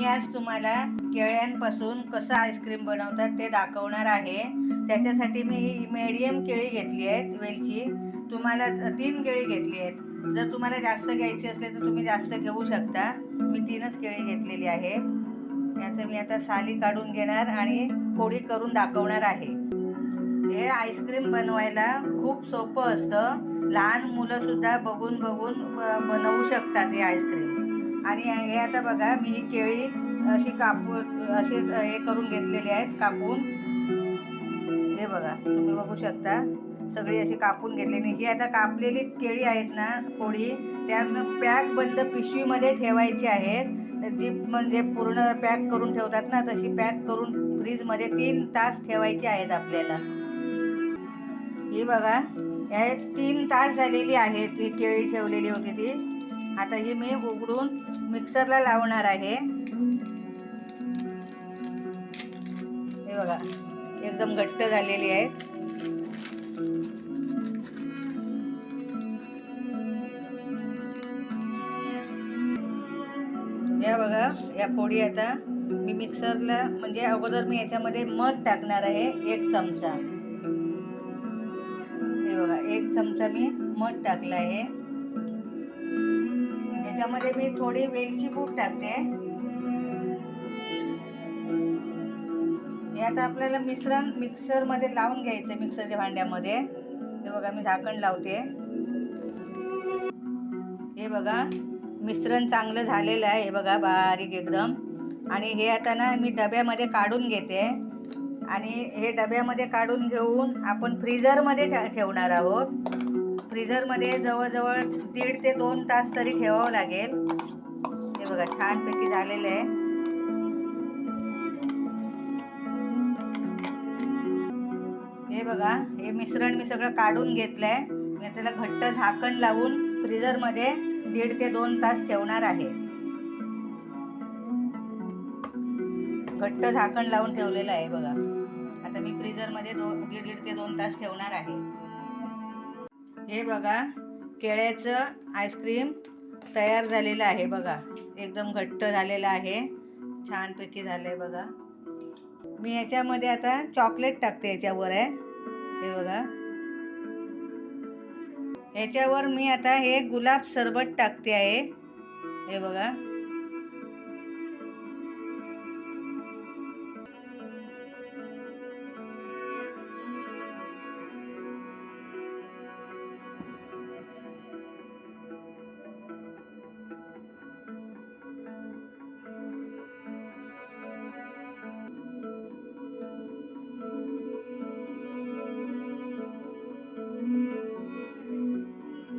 मी आज तुम्हाला केळ्यांपासून कसं आईस्क्रीम बनवतात ते दाखवणार आहे. त्याच्यासाठी मी ही मीडियम केळी घेतली आहेत वेलची. तुम्हाला तीन केळी घेतली आहेत. जर तुम्हाला जास्त घ्यायची असले तर तुम्ही जास्त घेऊ शकता. मी तीनच केळी घेतलेली आहेत. याचं मी आता साली काढून घेणार आणि फोडी करून दाखवणार आहे. हे आईस्क्रीम बनवायला खूप सोपं असतं. लहान मुलंसुद्धा बघून बघून ब- बनवू शकतात हे आईस्क्रीम. आणि हे आता बघा मी ही केळी अशी कापू अशी हे करून घेतलेली आहेत कापून. हे बघा तुम्ही बघू शकता. सगळी अशी कापून घेतलेली. ही आता कापलेली केळी आहेत ना फोडी त्या पॅक बंद पिशवीमध्ये ठेवायची आहेत. जी म्हणजे पूर्ण पॅक करून ठेवतात ना तशी पॅक करून फ्रीजमध्ये तीन तास ठेवायची आहेत आपल्याला. ही बघा हे तीन तास झालेली आहेत ही केळी ठेवलेली होती ती. आता ही मी उघडून मिक्सरला लावणार आहे. हे बघा एकदम घट्ट झालेली आहेत या बघा या फोडी आता मी मिक्सरला म्हणजे अगोदर मी याच्यामध्ये मध टाकणार आहे एक चमचा. हे बघा एक चमचा मी मध टाकला आहे. त्याच्यामध्ये मी थोडी वेलची पूड टाकते. हे आता आपल्याला मिश्रण मिक्सरमध्ये लावून घ्यायचं मिक्सरच्या भांड्यामध्ये. हे बघा मी झाकण लावते. हे बघा मिश्रण चांगलं झालेलं आहे. हे बघा बारीक एकदम. आणि हे आता ना मी डब्यामध्ये काढून घेते. आणि हे डब्यामध्ये काढून घेऊन आपण फ्रीजरमध्ये ठे ठेवणार आहोत. फ्रीझरमध्ये जवळजवळ दीड ते दोन तास तरी ठेवावं लागेल. हे बघा छानपैकी झालेलं आहे. हे बघा हे मिश्रण मी सगळं काढून घेतलं आहे मी त्याला घट्ट झाकण लावून फ्रीझरमध्ये दीड ते दोन तास ठेवणार आहे. घट्ट झाकण लावून ठेवलेलं आहे बघा. आता मी फ्रीझरमध्ये दोन दीड दीड ते दोन तास ठेवणार आहे. हे बघा केळ्याचं आईस्क्रीम तयार झालेलं आहे बघा. एकदम घट्ट झालेलं आहे. छानपैकी झालं आहे बघा. मी याच्यामध्ये आता चॉकलेट टाकते याच्यावर आहे. हे बघा. याच्यावर मी आता हे गुलाब सरबत टाकते आहे. हे बघा.